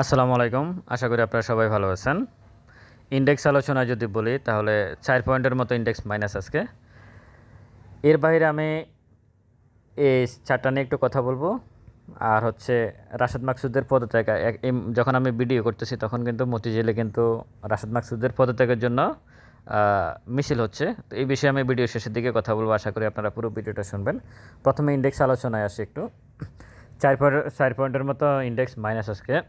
আসসালামু আলাইকুম। আশা করি আপনারা সবাই ভালো আছেন। ইন্ডেক্স আলোচনায় যদি বলি, তাহলে চার পয়েন্টের মতো ইন্ডেক্স মাইনাস আজকে। এর বাইরে আমি এই চারটা নিয়ে একটু কথা বলব। আর হচ্ছে রাশেদ মাকসুদের পদত্যাগ যখন আমি ভিডিও করতেছি, তখন কিন্তু মতিঝিলে কিন্তু রাশেদ মাকসুদের পদত্যাগের জন্য মিছিল হচ্ছে। তো এই বিষয়ে আমি ভিডিও শেষের দিকে কথা বলব। আশা করি আপনারা পুরো ভিডিওটা শুনবেন। প্রথমে ইন্ডেক্স আলোচনায় আসি একটু। চার পয়েন্ট, চার পয়েন্টের মতো ইন্ডেক্স মাইনাস আজকে।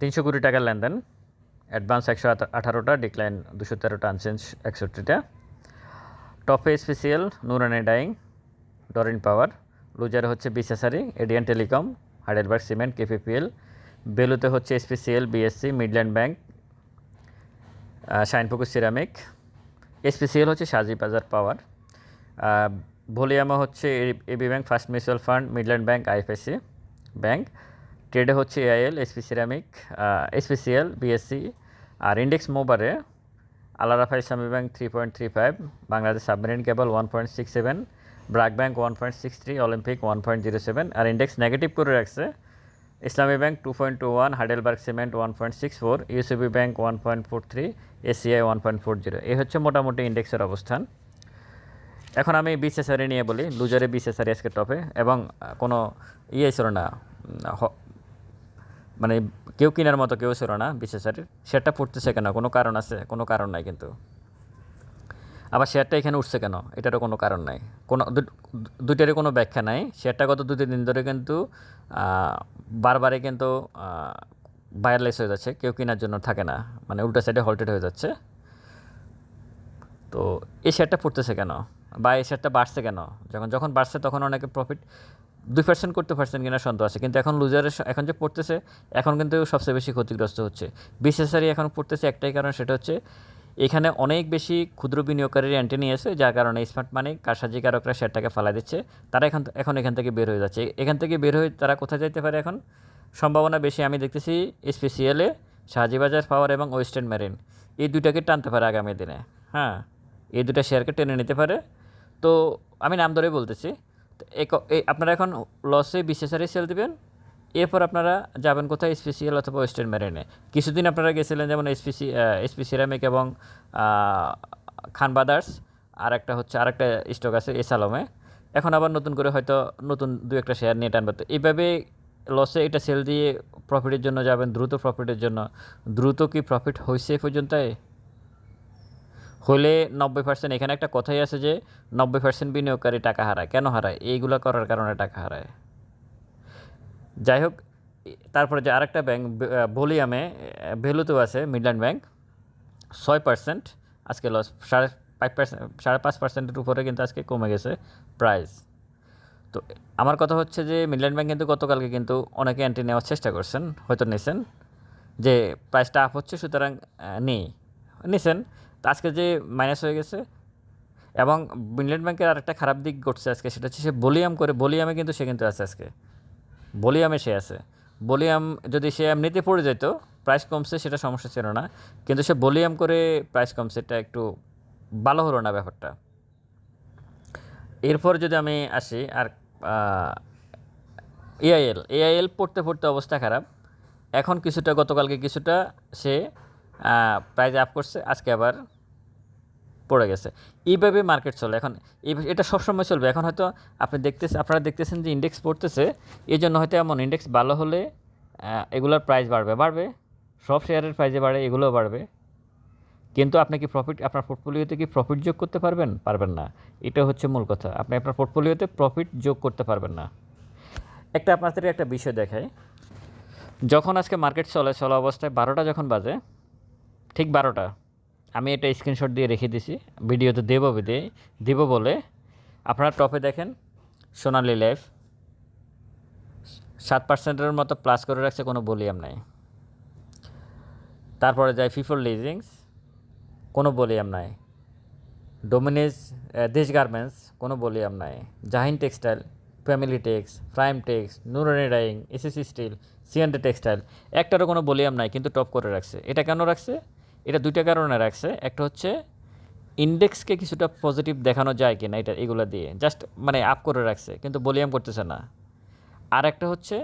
তিনশো কোটি টাকার লেনদেন। অ্যাডভান্স একশো আঠারোটা ডিক্লাইন দুশো তেরোটা আনচেঞ্জ একষট্টিটা। টপে স্পেশিয়াল নুরানি ডাইং ডরিন পাওয়ার লুজার হচ্ছে বিসেসারি এডিয়ান টেলিকম হাইডেলবার্গ সিমেন্ট কেপিপিএল বেলুতে হচ্ছে special BSC Midland bank Shinepukur ceramic SPCL হচ্ছে সাজি বাজার পাওয়ার ভলিয়ামা হচ্ছে AB bank, first mutual fund, Midland bank IFAC bank. ট্রেডে হচ্ছে AIL SP ceramic SPCL BSC আর index মোবারে Al-Arafah Islami bank three point three five, Bangladesh submarine cable one point six seven, BRAC bank one point six three, Olympic one point zero seven আর index negative করে রাখছে। Islami bank two point two one, Heidelberg cement one point six four UCB bank one point four three ACI one point four zero. এই হচ্ছে মোটামুটি ইন্ডেক্সের অবস্থান। এখন আমি বিসেসারি নিয়ে বলি লুজারে বিশেষারি আজকে টপে এবং কোনো ইয়ে ছিল না মানে কেউ কেনার মতো কেউ ছিল না বিসেসারির শেয়ারটা পড়তেছে কেন? কোনো কারণ আছে? কোনো কারণ নাই কিন্তু। আবার শেয়ারটা এখানে উঠছে কেন? এটারও কোনো কারণ নাই। কোনো দুইটারই কোনো ব্যাখ্যা নাই। শেয়ারটা গত দু তিন দিন ধরে কিন্তু বারবারই কিন্তু বায়ারলেস হয়ে যাচ্ছে। কেউ কেনার জন্য থাকে না। মানে উল্টা সাইডে হল্টেড হয়ে যাচ্ছে। তো এই শেয়ারটা পড়তেছে কেন? বা এই শেয়ারটা বাড়ছে কেন? যখন যখন বাড়ছে তখন অনেকে প্রফিট দুই পার্সেন্ট করতে পারছেন কিনা সন্দেহ আছে। কিন্তু এখন লুজারের এখন যে পড়তেছে, এখন কিন্তু সবচেয়ে বেশি ক্ষতিগ্রস্ত হচ্ছে। বিশেষারি এখন পড়তেছে একটাই কারণ, সেটা হচ্ছে এখানে অনেক বেশি ক্ষুদ্র বিনিয়োগকারীর অ্যান্টি নিয়েছে যার কারণে স্মার্ট মানে মানি কারসাজিকারকরা শেয়ারটাকে ফালাই দিচ্ছে। তারা এখন এখন এখান থেকে বের হয়ে যাচ্ছে। এখান থেকে বের হয়ে তারা কোথায় যেতে পারে এখন? সম্ভাবনা বেশি। আমি দেখতেছি স্পেশিয়ালে শাহজিবাজার পাওয়ার এবং ওয়েস্টার্ন মেরিন, এই দুইটাকে টানতে পারে আগামী দিনে। হ্যাঁ এই দুটা শেয়ারকে টেনে নিতে পারে। তো আমি নাম ধরে বলতেছি। তো আপনারা এখন লসে বিশেষারি সেল দিবেন, এরপর আপনারা যাবেন কোথায়? স্পেশিয়াল অথবা ওয়েস্টার্ন মেরিনে কিছুদিন আপনারা গেছিলেন যেমন এসপিসি এসপি সিরামিক এবং খান বাদার্স আর একটা হচ্ছে আর একটা স্টক আছে এসালমে এখন আবার নতুন করে হয়তো নতুন দু একটা শেয়ার নিয়ে টানবে। তো এইভাবে লসে এটা সেল দিয়ে প্রফিটের জন্য যাবেন, দ্রুত প্রফিটের জন্য। দ্রুত কি প্রফিট হয়েছে এ পর্যন্তই? হলে নব্বই পার্সেন্ট এখানে একটা কথাই আছে যে নব্বই পার্সেন্ট বিনিয়োগকারী টাকা হারায়। কেন হারায়? এইগুলো করার কারণে টাকা হারায়। যাই হোক, তারপরে যে আরেকটা ব্যাংক ভলিয়ামে ভ্যালুতেও আছে মিডল্যান্ড ব্যাংক, ছয় পার্সেন্ট আজকে লস সাড়ে পাঁচ পার্সেন্ট সাড়ে পাঁচ পার্সেন্টের উপরে কিন্তু আজকে কমে গেছে প্রাইস তো আমার কথা হচ্ছে যে মিডল্যান্ড ব্যাংক কিন্তু গতকালকে কিন্তু অনেকে অ্যান্টি নেওয়ার চেষ্টা করছেন, হয়তো নিছেন, যে প্রাইসটা আপ হচ্ছে, সুতরাং নেই। নিছেন তো আজকে যে মাইনাস হয়ে গেছে এবং মিডল্যান্ড ব্যাংকের আরেকটা খারাপ দিক ঘটছে আজকে, সেটা হচ্ছে সে বলিয়াম করে, বলিয়ামে কিন্তু সে কিন্তু আছে আজকে। বলিয়ামে সে আছে। বলিয়াম যদি সে এমনিতে পড়ে যেত প্রাইস কমছে সেটা সমস্যা ছিল না। কিন্তু সে বলিয়াম করে প্রাইস কমছে, এটা একটু ভালো হলো না ব্যাপারটা। এরপর যদি আমি আসি, আর এআইএল এআইএল পড়তে পড়তে অবস্থা খারাপ। এখন কিছুটা, গতকালকে কিছুটা সে প্রাইজ আপ করছে, আজকে আবার পড়ে গেছে। এইভাবে মার্কেট চলে। এখন এটা সবসময় চলবে। এখন হয়তো আপনি দেখতেছেন আপনারা দেখতেছেন যে ইন্ডেক্স পড়তেছে। এই জন্য হয়তো এমন ইন্ডেক্স ভালো হলে এগুলোর প্রাইস বাড়বে। বাড়বে। সব শেয়ারের প্রাইসে বাড়ে, এগুলোও বাড়বে। কিন্তু আপনি কি প্রফিট আপনার পোর্টফোলিওতে কি প্রফিট যোগ করতে পারবেন? পারবেন না। এটা হচ্ছে মূল কথা। আপনি আপনার পোর্টফোলিওতে প্রফিট যোগ করতে পারবেন না। একটা আপনাদের একটা বিষয় দেখায় যখন আজকে মার্কেট চলে, চলা অবস্থায় বারোটা যখন বাজে, ঠিক বারোটা আমি এটা স্ক্রিনশট দিয়ে রেখে দিছি। ভিডিওতে দেবো দিয়ে দেব বলে, আপনারা টপে দেখেন, সোনালি লাইফ সাত পার্সেন্টের মতো প্লাস করে রাখছে, কোনো বলিয়াম নাই। তারপরে যায় ফিফোর লিজিংস কোনো বলিয়াম নাই। ডোমিনেজ দেশ গার্মেন্টস কোনো বলিয়াম নাই। Zaheen textile family tex prime tex Nurani dyeing SSC steel CND textile একটারও কোনো বলিয়াম নাই, কিন্তু টপ করে রাখছে। এটা কেন রাখছে? এটা দুইটা কারণে রাখছে। একটা হচ্ছে ইন্ডেক্সকে কিছুটা পজিটিভ দেখানো যায় কিনা এটা, এগুলো দিয়ে। জাস্ট মানে আপ করে রাখছে, কিন্তু বলিয়াম করতেছে না। আর একটা হচ্ছে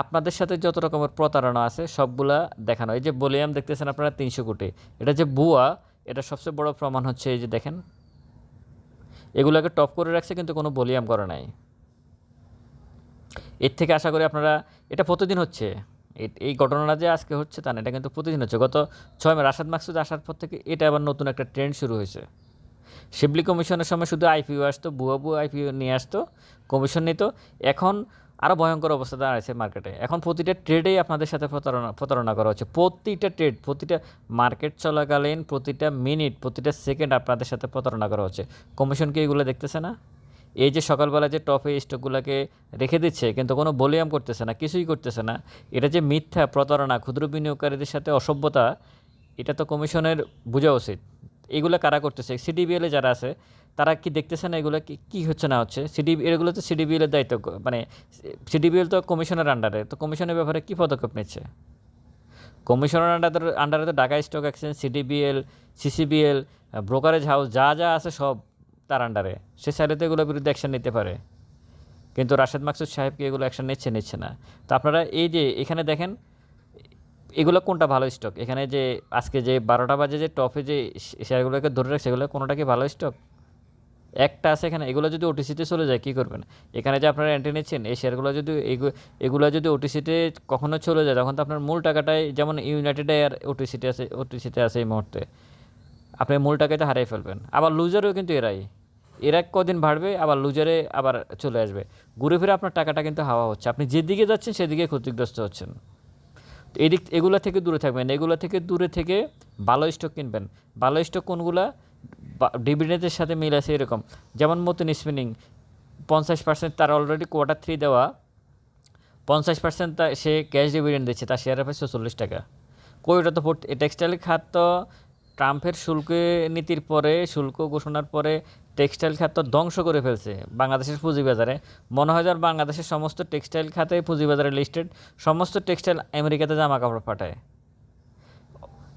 আপনাদের সাথে যত রকমের প্রতারণা আছে, সবগুলা দেখানো। এই যে বলিয়াম দেখতেছেন আপনারা, তিনশো কোটি। এটা যে বুয়া এটা সবচেয়ে বড় প্রমাণ হচ্ছে এই যে দেখেন। এগুলোকে টপ করে রাখছে, কিন্তু কোনো বলিয়াম করে নাই। এর থেকে আশা করি আপনারা, এটা প্রতিদিন হচ্ছে। এই- ঘটনাটা যে আজকে হচ্ছে তা না, এটা কিন্তু প্রতিদিন হচ্ছে। গত ছয় মাস রাশাদ মাকসুদ আসার পর থেকে এটা আবার নতুন একটা ট্রেন্ড শুরু হয়েছে। শিবলি কমিশনের সময় শুধু আইপিও আসতো, বুয়া বুয়া আইপিও নিয়ে আসতো, কমিশন নিত। এখন আরও ভয়ঙ্কর অবস্থা দাঁড়াচ্ছে মার্কেটে। এখন প্রতিটা ট্রেডেই আপনাদের সাথে প্রতারণা প্রতারণা করা হচ্ছে। প্রতিটা ট্রেড প্রতিটা মার্কেট চলাকালীন, প্রতিটা মিনিট প্রতিটা সেকেন্ড আপনাদের সাথে প্রতারণা করা হচ্ছে। কমিশন কি এগুলো দেখতেছে না? এই যে সকালবেলা যে টপে স্টকগুলোকে রেখে দিচ্ছে, কিন্তু কোনো বলিয়াম করতেছে না, কিছুই করতেছে না, এটা যে মিথ্যা প্রতারণা, ক্ষুদ্র বিনিয়োগকারীদের সাথে অসভ্যতা, এটা তো কমিশনের বোঝা উচিত। এগুলো কারা করতেছে? সিডিবিএলে যারা আছে, তারা কি দেখতেছে না এগুলো? কি হচ্ছে না হচ্ছে? সিডি এগুলো তো সিডিবিএলের দায়িত্ব মানে সিডিবিএল তো কমিশনের আন্ডারে তো কমিশনের ব্যাপারে কী পদক্ষেপ নিচ্ছে? কমিশনের আন্ডারে আন্ডারে তো Dhaka stock exchange CDBL CCBL brokerage house যা যা আছে সব তার আন্ডারে সে চাইলে তো এগুলোর বিরুদ্ধে অ্যাকশন নিতে পারে। কিন্তু রাশেদ মাকসুদ সাহেবকে এগুলো অ্যাকশন নিচ্ছে নিচ্ছে না। তো আপনারা এই যে, এখানে দেখেন, এগুলো কোনটা ভালো স্টক এখানে যে, আজকে যে বারোটা বাজে যে টপে যে শেয়ারগুলোকে ধরে রাখছে, এগুলো কোনোটা কি ভালো স্টক একটা আছে এখানে। এগুলো যদি ওটিসিতে চলে যায়, কী করবেন? এখানে যে আপনারা এন্ট্রি নিচ্ছেন, এই শেয়ারগুলো যদি এগু- এগুলো যদি ওটিসিতে কখনো চলে যায়, তখন তো আপনার মূল টাকাটাই যেমন ইউনাইটেড এয়ার ওটিসিতে আছে ওটিসিতে আছে এই মুহূর্তে। আপনি মূল টাকাতে হারিয়ে ফেলবেন। আবার লুজারও কিন্তু এরাই। এরা কদিন বাড়বে, আবার লুজারে আবার চলে আসবে। ঘুরে ফিরে আপনার টাকাটা কিন্তু হাওয়া হচ্ছে। আপনি যেদিকে যাচ্ছেন সেদিকে ক্ষতিগ্রস্ত হচ্ছেন। তো এদিক, এগুলো থেকে দূরে থাকবেন। এগুলো থেকে দূরে থেকে ভালো স্টক কিনবেন। ভালো স্টক কোনগুলা? ডিভিডেন্টের সাথে মিল আছে এরকম। যেমন মতন স্পিনিং পঞ্চাশ পার্সেন্ট তার অলরেডি কোয়ার্টার থ্রি দেওয়া। পঞ্চাশ পার্সেন্ট তা, সে ক্যাশ ডিভিডেন্ড দিচ্ছে, তার শেয়ারের প্রাইস চল্লিশ টাকা। কই, ওটা তো টেক্সটাইল খাত তো ট্রাম্পের শুল্ক নীতির পরে, শুল্ক ঘোষণার পরে টেক্সটাইল খাত তো ধ্বংস করে ফেলছে বাংলাদেশের পুঁজিবাজারে। মনে হয় যার বাংলাদেশের সমস্ত টেক্সটাইল খাতে পুঁজিবাজারে লিস্টেড সমস্ত টেক্সটাইল আমেরিকাতে জামা কাপড় পাঠায়।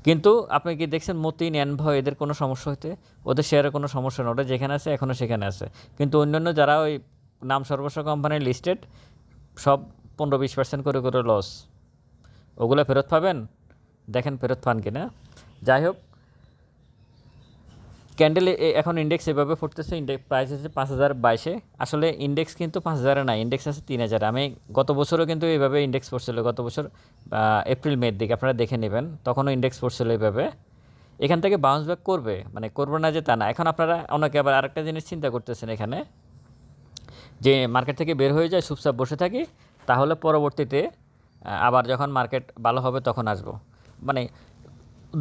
কিন্তু আপনি কি দেখছেন মতিন এনভয় এদের কোনো সমস্যা হইতে? ওদের শেয়ারে কোনো সমস্যা না ওটা যেখানে আছে এখনও সেখানে আছে। কিন্তু অন্যান্য যারা ওই নাম সর্বস্ব কোম্পানির লিস্টেড সব পনেরো বিশ পার্সেন্ট করে করে লস ওগুলো ফেরত পাবেন? দেখেন ফেরত পান কিনা। যাই হোক ক্যান্ডেল এখন ইন্ডেক্স এভাবে পড়তেছে ইন্ডেক্স প্রাইস আছে পাঁচ হাজার বাইশে। আসলে ইন্ডেক্স কিন্তু পাঁচ হাজারে না ইন্ডেক্স আছে তিন হাজার। আমি গত বছরও কিন্তু এইভাবে ইন্ডেক্স পড়ছিল, গত বছর এপ্রিল মের দিকে, আপনারা দেখে নেবেন, তখনও ইন্ডেক্স পড়ছিল এইভাবে এখান থেকে বাউন্স ব্যাক করবে মানে করবে না যে তা না। এখন আপনারা অনেকে আবার আরেকটা জিনিস চিন্তা করতেছেন এখানে, যে মার্কেট থেকে বের হয়ে যায়, চুপচাপ বসে থাকি, তাহলে পরবর্তীতে আবার যখন মার্কেট ভালো হবে তখন আসব। মানে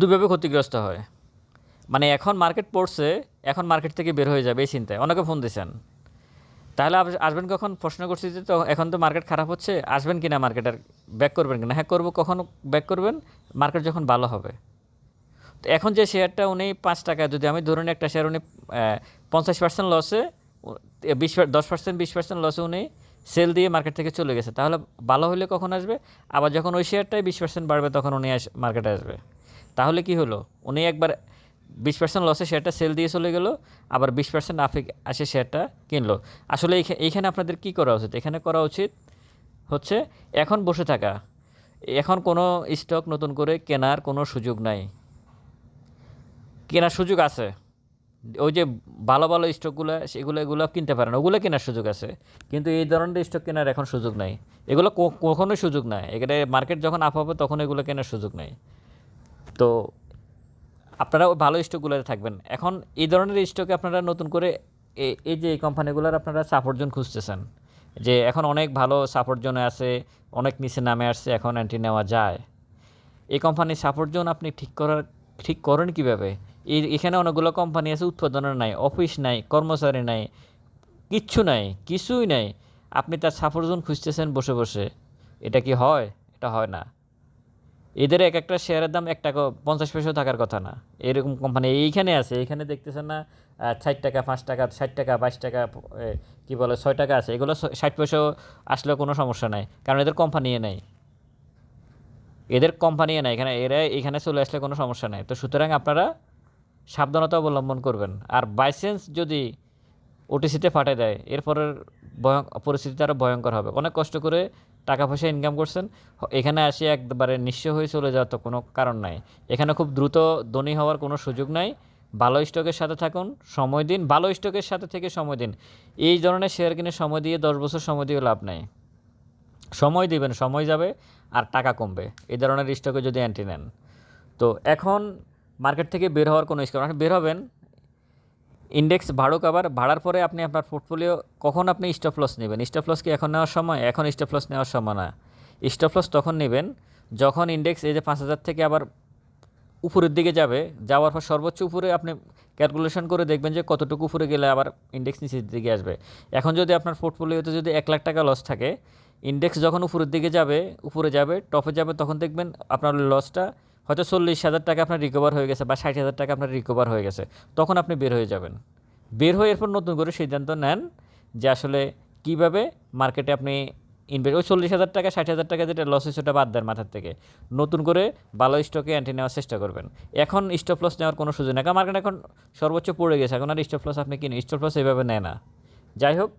দুইভাবে ক্ষতিগ্রস্ত হয়। মানে এখন মার্কেট পড়ছে, এখন মার্কেট থেকে বের হয়ে যাবে এই চিন্তায়। অনেকে ফোন দিয়েছেন তাহলে আসবেন কখন? প্রশ্ন করছি যে তো এখন তো মার্কেট খারাপ হচ্ছে, আসবেন কিনা মার্কেটের ব্যাক করবেন কিনা? হ্যাঁ করব। কখন ব্যাক করবেন? মার্কেট যখন ভালো হবে। তো এখন যে শেয়ারটা উনি পাঁচ টাকা, যদি আমি ধরুন একটা শেয়ার উনি পঞ্চাশ পার্সেন্ট লসে বিশ দশ পার্সেন্ট বিশ পার্সেন্ট লসে উনি সেল দিয়ে মার্কেট থেকে চলে গেছে। তাহলে ভালো হলে কখন আসবে? আবার যখন ওই শেয়ারটাই বিশ পার্সেন্ট বাড়বে, তখন উনি মার্কেটে আসবে। তাহলে কি হলো? উনি একবার বিশ পার্সেন্ট লসে শেয়ারটা সেল দিয়ে চলে গেল, আবার বিশ পার্সেন্ট আফে আসে শেয়ারটা কিনলো। আসলে এইখা- এইখানে আপনাদের কি করা উচিত? এখানে করা উচিত হচ্ছে এখন বসে থাকা। এখন কোনো স্টক নতুন করে কেনার কোনো সুযোগ নাই। কেনার সুযোগ আছে। ওই যে ভালো ভালো স্টকগুলো সেগুলো, এগুলো কিনতে পারেন, ওগুলো কেনার সুযোগ আছে। কিন্তু এই ধরনের স্টক কেনার এখন সুযোগ নাই। এগুলো কখনোই সুযোগ নাই। এখানে মার্কেট যখন আপ হবে, তখন এগুলো কেনার সুযোগ নাই। তো আপনারা ভালো স্টকগুলোতে থাকবেন। এখন এই ধরনের স্টকে আপনারা নতুন করে এই যে এই কোম্পানিগুলোর আপনারা সাপোর্ট জোন খুঁজতেছেন, যে এখন অনেক ভালো সাপোর্ট জোনে আছে, অনেক নিচে নামে আসছে, এখন এন্ট্রি নেওয়া যায়। এই কোম্পানির সাপোর্ট জোন আপনি ঠিক করার, ঠিক করেন কীভাবে? এই, এখানে অনেকগুলো কোম্পানি আছে, উৎপাদনের নাই অফিস নাই, কর্মচারী নাই, কিচ্ছু নাই, কিছুই নাই। আপনি তার সাপোর্ট জোন খুঁজতেছেন বসে বসে। এটা কি হয়? এটা হয় না। এদের এক একটা শেয়ারের দাম এক টাকা পঞ্চাশ পয়সাও থাকার কথা না। এরকম কোম্পানি এইখানে আছে, এইখানে দেখতেছেন না ষাট টাকা, পাঁচ টাকা, ষাট টাকা, বাইশ টাকা কি বলে, ছয় টাকা আছে। এগুলো ষাট পয়সাও আসলেও কোনো সমস্যা নাই, কারণ এদের কোম্পানি নেই। এদের কোম্পানি নাই, এখানে এরা এখানে চলে আসলে কোনো সমস্যা নাই। তো সুতরাং আপনারা সাবধানতা অবলম্বন করবেন। আর বাইসেন্স যদি ওটিসিতে ফাটে দেয়, এরপরের ভয় পরিস্থিতি আরও ভয়ঙ্কর হবে। অনেক কষ্ট করে টাকা পয়সা ইনকাম করছেন এখানে আসে একবারে নিঃস্ব হয়ে চলে যাওয়ার তো কোনো কারণ নাই। এখানে খুব দ্রুত ধনী হওয়ার কোনো সুযোগ নাই। ভালো স্টকের সাথে থাকুন, সময় দিন, ভালো স্টকের সাথে থেকে সময় দিন। এই ধরনের শেয়ার কিনে সময় দিয়ে দশ বছর সময় দিয়ে লাভ নাই। সময় দিবেন, সময় যাবে আর টাকা কমবে। এই ধরনের স্টকে যদি অ্যান্টি নেন। তো এখন মার্কেট থেকে বের হওয়ার কোনো স্কোপ আপনি বের হবেন ইন্ডেক্স ভাড়ুক আবার ভাড়ার পরে আপনি আপনার পোর্টফোলিও কখন আপনি স্টপ লস নেবেন? স্টপ লস কি এখন নেওয়ার সময়? এখন স্টপ লস নেওয়ার সময় না। স্টপ লস তখন নেবেন যখন ইন্ডেক্স এই যে পাঁচ হাজার থেকে আবার উপরের দিকে যাবে, যাওয়ার পর সর্বোচ্চ উপরে আপনি ক্যালকুলেশন করে দেখবেন যে কতটুকু উপরে গেলে আবার ইন্ডেক্স নিচের দিকে আসবে। এখন যদি আপনার পোর্টফোলিওতে যদি এক লাখ টাকা লস থাকে ইন্ডেক্স যখন উপরের দিকে যাবে, উপরে যাবে টপে যাবে, তখন দেখবেন আপনার লসটা হয়তো চল্লিশ হাজার টাকা আপনার রিকভার হয়ে গেছে বা ষাট হাজার টাকা আপনার রিকভার হয়ে গেছে, তখন আপনি বের হয়ে যাবেন। বের হয়ে এরপর নতুন করে সিদ্ধান্ত নেন যে আসলে কীভাবে মার্কেটে আপনি ইনভেস্ট ওই চল্লিশ হাজার টাকা, ষাট হাজার টাকা যেটা লস হয়েছে ওটা বাদ দেন মাথার থেকে। নতুন করে ভালো স্টকে অ্যান্টি নেওয়ার চেষ্টা করবেন। এখন স্টপ লস নেওয়ার কোনো সুযোগ নেই। কারণ মার্কেট এখন সর্বোচ্চ পড়ে গেছে, এখন আর স্টপ লস আপনি কিনে স্টপ লস এভাবে নেয় না। যাই হোক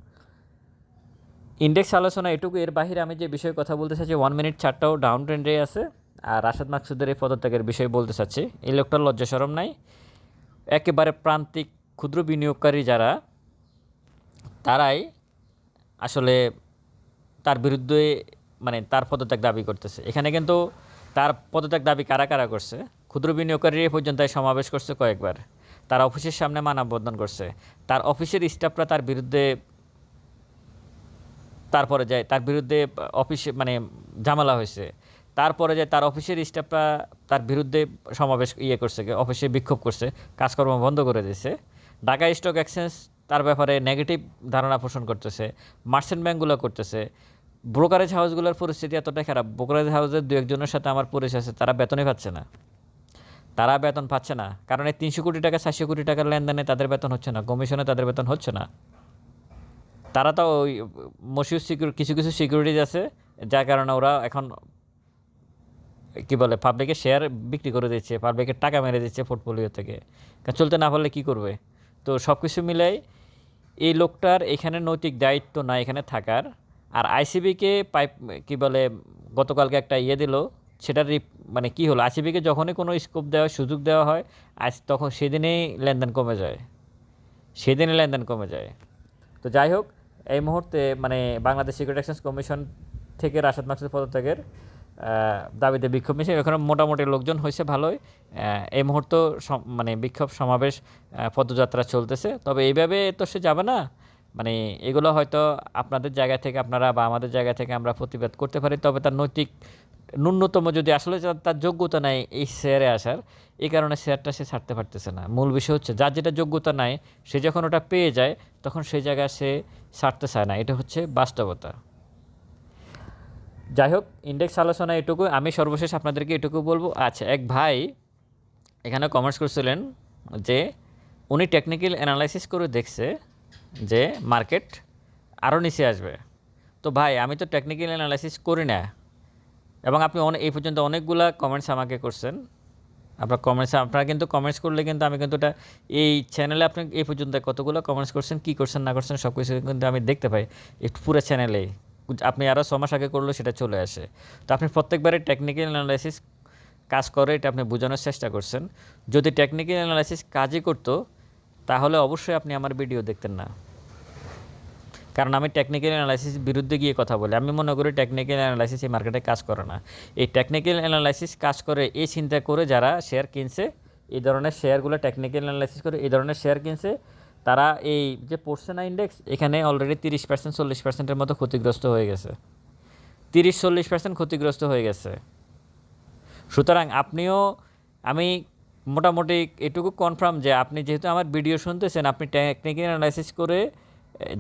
ইন্ডেক্স আলোচনা এটুকু। এর বাহিরে আমি যে বিষয়ে কথা বলতে চাইছি ওয়ান মিনিট চারটাও ডাউন ট্রেন্ডে আছে। আর রাশাদ মাকসুদের এই পদত্যাগের বিষয়ে বলতে চাচ্ছি এই লোকটার লজ্জা সরম নাই। একেবারে প্রান্তিক ক্ষুদ্র বিনিয়োগকারী যারা, তারাই আসলে তার বিরুদ্ধে মানে তার পদত্যাগ দাবি করতেছে। এখানে কিন্তু তার পদত্যাগ দাবি কারা কারা করছে? ক্ষুদ্র বিনিয়োগকারী পর্যন্ত সমাবেশ করছে কয়েকবার। তার অফিসের সামনে মানববন্ধন করছে। তার অফিসের স্টাফরা তার বিরুদ্ধে তারপরে যায়, তার বিরুদ্ধে অফিসে মানে ঝামেলা হয়েছে। তারপরে যায় তার অফিসের স্টাফরা তার বিরুদ্ধে সমাবেশ ইয়ে করছে, অফিসে বিক্ষোভ করছে, কাজকর্ম বন্ধ করে দিয়েছে ঢাকা স্টক এক্সচেঞ্জ তার ব্যাপারে নেগেটিভ ধারণা পোষণ করতেছে, মার্চেন্ট ব্যাঙ্কগুলো করতেছে। ব্রোকারেজ হাউসগুলোর পরিস্থিতি এতটাই খারাপ, ব্রোকারেজ হাউসের দু একজনের সাথে আমার পরিচয় আছে, তারা বেতনই পাচ্ছে না। তারা বেতন পাচ্ছে না, কারণ এই তিনশো কোটি টাকা, চারশো কোটি টাকার লেনদেনে তাদের বেতন হচ্ছে না, কমিশনে তাদের বেতন হচ্ছে না। তারা তো ওই মসিউর সিকিউর কিছু কিছু সিকিউরিটিজ আছে, যার কারণে ওরা এখন কি বলে পাবলিকের শেয়ার বিক্রি করে দিচ্ছে পাবলিকের টাকা মেরে দিচ্ছে পোর্টফোলিও থেকে। কারণ চলতে না পারলে কী করবে? তো সব কিছু মিলাই এই লোকটার এখানে নৈতিক দায়িত্ব না এখানে থাকার, আর আইসিবিকে পাইপ কি বলে, গতকালকে একটা ইয়ে দিল, সেটার মানে কি হলো আইসিবিকে যখনই কোনো স্কোপ দেওয়া সুযোগ দেওয়া হয়, আজ তখন সেদিনেই লেনদেন কমে যায়। সেদিনে লেনদেন কমে যায়। তো যাই হোক, এই মুহূর্তে মানে বাংলাদেশ সিকিউরিটি এক্সচেঞ্জ কমিশন থেকে রাশাদ মাকসুদ পদত্যাগের দাবিতে বিক্ষোভ মিছিল। এখানে মোটামুটি লোকজন হয়েছে ভালোই। এই মুহূর্ত মানে বিক্ষোভ সমাবেশ পদযাত্রা চলতেছে। তবে এইভাবে তো সে যাবে না। মানে এগুলো হয়তো আপনাদের জায়গা থেকে আপনারা বা আমাদের জায়গা থেকে আমরা প্রতিবাদ করতে পারি। তবে তার নৈতিক ন্যূনতম যদি আসলে তার- তার যোগ্যতা নাই এই শেয়ারে আসার এই কারণে শেয়ারটা সে ছাড়তে পারতেছে না। মূল বিষয় হচ্ছে, যার যেটা যোগ্যতা নাই, সে যখন ওটা পেয়ে যায়, তখন সেই জায়গায় সে ছাড়তে চায় না। এটা হচ্ছে বাস্তবতা। যাই হোক ইন্ডেক্স আলোচনা এটুকু। আমি সর্বশেষ আপনাদেরকে এটুকু বলব। আচ্ছা এক ভাই এখানে কমার্স করছিলেন যে, উনি টেকনিক্যাল অ্যানালাইসিস করে দেখছে যে মার্কেট আরও নিচে আসবে। তো ভাই, আমি তো টেকনিক্যাল অ্যানালাইসিস করি না। এবং আপনি অনেক এই পর্যন্ত অনেকগুলা কমেন্টস আমাকে করছেন। আপনার কমেন্টস আপনারা কিন্তু কমেন্টস করলে কিন্তু আমি কিন্তু এটা এই চ্যানেলে আপনি এই পর্যন্ত কতগুলো কমেন্টস করছেন, কী করছেন, না করছেন সব কিছু কিন্তু আমি দেখতে পাই। পুরো চ্যানেলেই আপনি আরও ছ মাস আগে করলেও সেটা চলে আসে। তো আপনি প্রত্যেকবারে টেকনিক্যাল অ্যানালাইসিস কাজ করে, এটা আপনি বোঝানোর চেষ্টা করছেন। যদি টেকনিক্যাল অ্যানালাইসিস কাজই করতো, তাহলে অবশ্যই আপনি আমার ভিডিও দেখতেন না। কারণ আমি টেকনিক্যাল অ্যানালাইসিস বিরুদ্ধে গিয়ে কথা বলি। আমি মনে করি টেকনিক্যাল অ্যানালাইসিস এই মার্কেটে কাজ করে না। এই টেকনিক্যাল অ্যানালাইসিস কাজ করে, এই চিন্তা করে যারা শেয়ার কিনছে, এই ধরনের শেয়ারগুলো টেকনিক্যাল অ্যানালাইসিস করে, এই ধরনের শেয়ার কিনছে তারা এই যে পড়ছে না ইন্ডেক্স এখানে অলরেডি তিরিশ পার্সেন্ট চল্লিশ পার্সেন্টের মতো ক্ষতিগ্রস্ত হয়ে গেছে। তিরিশ, চল্লিশ পার্সেন্ট ক্ষতিগ্রস্ত হয়ে গেছে। সুতরাং আপনিও, আমি মোটামুটি এটুকু কনফার্ম যে আপনি যেহেতু আমার ভিডিও শুনতেছেন, আপনি টেকনিক্যাল অ্যানালাইসিস করে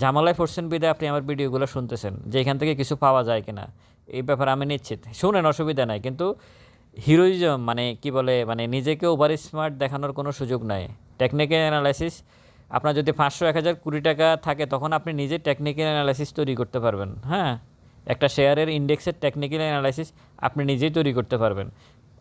ঝামেলায় পড়ছেন বিদে আপনি আমার ভিডিওগুলো শুনতেছেন, যে এখান থেকে কিছু পাওয়া যায় কিনা। এই ব্যাপারে আমি নিশ্চিত। শুনেন, অসুবিধা নাই, কিন্তু হিরোইজম মানে কি বলে মানে নিজেকে ওভার স্মার্ট দেখানোর কোনো সুযোগ নাই। টেকনিক্যাল অ্যানালাইসিস আপনার যদি পাঁচশো, এক হাজার, কুড়ি টাকা থাকে, তখন আপনি নিজে টেকনিক্যাল অ্যানালাইসিস তৈরি করতে পারবেন হ্যাঁ? একটা শেয়ারের ইন্ডেক্সের টেকনিক্যাল অ্যানালাইসিস আপনি নিজেই তৈরি করতে পারবেন।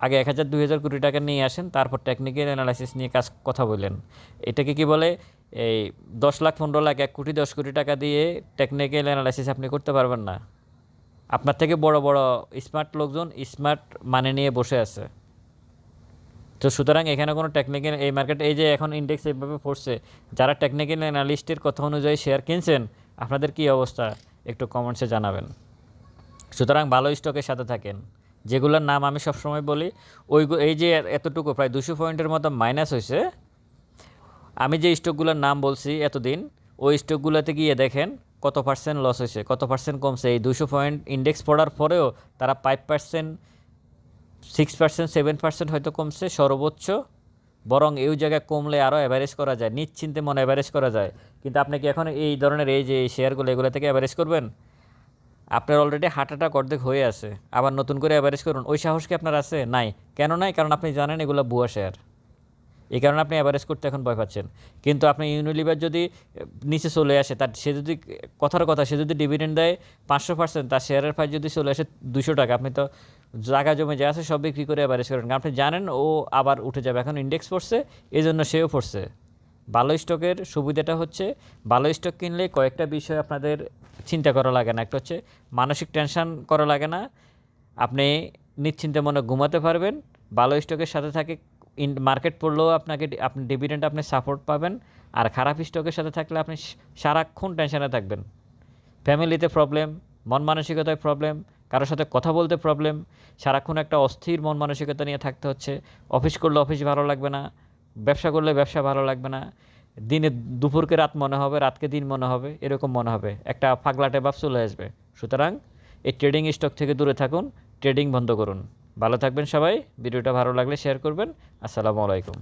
আগে এক হাজার, দুই হাজার কোটি টাকা নিয়ে আসেন, তারপর টেকনিক্যাল অ্যানালাইসিস নিয়ে কাজ কথা বললেন এটাকে কি বলে? এই দশ লাখ, পনেরো লাখ, এক কোটি, দশ কোটি টাকা দিয়ে টেকনিক্যাল অ্যানালাইসিস আপনি করতে পারবেন না। আপনার থেকে বড় বড় স্মার্ট লোকজন স্মার্ট মানে নিয়ে বসে আছে। তো সুতরাং এখানে কোনো টেকনিক্যাল এই মার্কেট এই যে এখন ইন্ডেক্স এইভাবে পড়ছে, যারা টেকনিক্যাল অ্যানালিস্টের কথা অনুযায়ী শেয়ার কিনছেন, আপনাদের কি অবস্থা? একটু কমেন্টসে জানাবেন। সুতরাং ভালো স্টকের সাথে থাকেন। যেগুলোর নাম আমি সবসময় বলি ওই এই যে এতটুকু, প্রায় দুশো পয়েন্টের মতো মাইনাস হয়েছে। আমি যে স্টকগুলোর নাম বলছি এতদিন, ওই স্টকগুলোতে গিয়ে দেখেন কত পার্সেন্ট লস হয়েছে, কত পার্সেন্ট কমছে। এই দুশো পয়েন্ট ইন্ডেক্স পড়ার পরেও তারা five percent six percent seven percent হয়তো কমছে, সর্বোচ্চ। বরং এই জায়গায় কমলে আরও অ্যাভারেজ করা যায়। নিশ্চিন্তে মনে অ্যাভারেজ করা যায়। কিন্তু আপনি কি এখন এই ধরনের এই যে শেয়ারগুলো এগুলো থেকে অ্যাভারেজ করবেন? আপনার অলরেডি হার্ট অ্যাটাক অর্ধেক হয়ে আছে। আবার নতুন করে অ্যাভারেজ করুন। ওই সাহস কি আপনার আছে? নাই। কেন নাই? কারণ আপনি জানেন এগুলো বুয়া শেয়ার এই কারণে আপনি অ্যাভারেজ করতে এখন ভয় পাচ্ছেন। কিন্তু আপনি ইউনিলিভার যদি নিচে চলে আসে, তার সে যদি, কথার কথা, সে যদি ডিভিডেন্ড দেয় পাঁচশো পার্সেন্ট তার শেয়ারের প্রাইস যদি চলে আসে দুশো টাকা, আপনি তো জায়গা জমে যা আছে সব বিক্রি করে অ্যাভারেজ করেন। আপনি জানেন, ও আবার উঠে যাবে। এখন ইন্ডেক্স পড়ছে এই জন্য সেও পড়ছে। ভালো স্টকের সুবিধাটা হচ্ছে, ভালো স্টক কিনলে কয়েকটা বিষয় আপনাদের চিন্তা করা লাগে না। একটা হচ্ছে, মানসিক টেনশান করা লাগে না। আপনি নিশ্চিন্তে মনে ঘুমাতে পারবেন। ভালো স্টকের সাথে থাকে ইন মার্কেট পড়লেও আপনাকে আপনি ডিভিডেন্ট আপনি সাপোর্ট পাবেন। আর খারাপ স্টকের সাথে থাকলে আপনি সারাক্ষণ টেনশানে থাকবেন। ফ্যামিলিতে প্রবলেম মন মানসিকতায় প্রবলেম কারোর সাথে কথা বলতে প্রবলেম সারাক্ষণ একটা অস্থির মন মানসিকতা নিয়ে থাকতে হচ্ছে অফিস করলে অফিস ভালো লাগবে না, ব্যবসা করলে ব্যবসা ভালো লাগবে না, দিনে দুপুরকে রাত মনে হবে, রাতকে দিন মনে হবে, এরকম মনে হবে, একটা পাগলাটে ভাব চলে আসবে। সুতরাং এই ট্রেডিং স্টক থেকে দূরে থাকুন ট্রেডিং বন্ধ করুন। ভালো থাকবেন সবাই, ভিডিওটা ভালো লাগলে শেয়ার করবেন, আসসালামু আলাইকুম।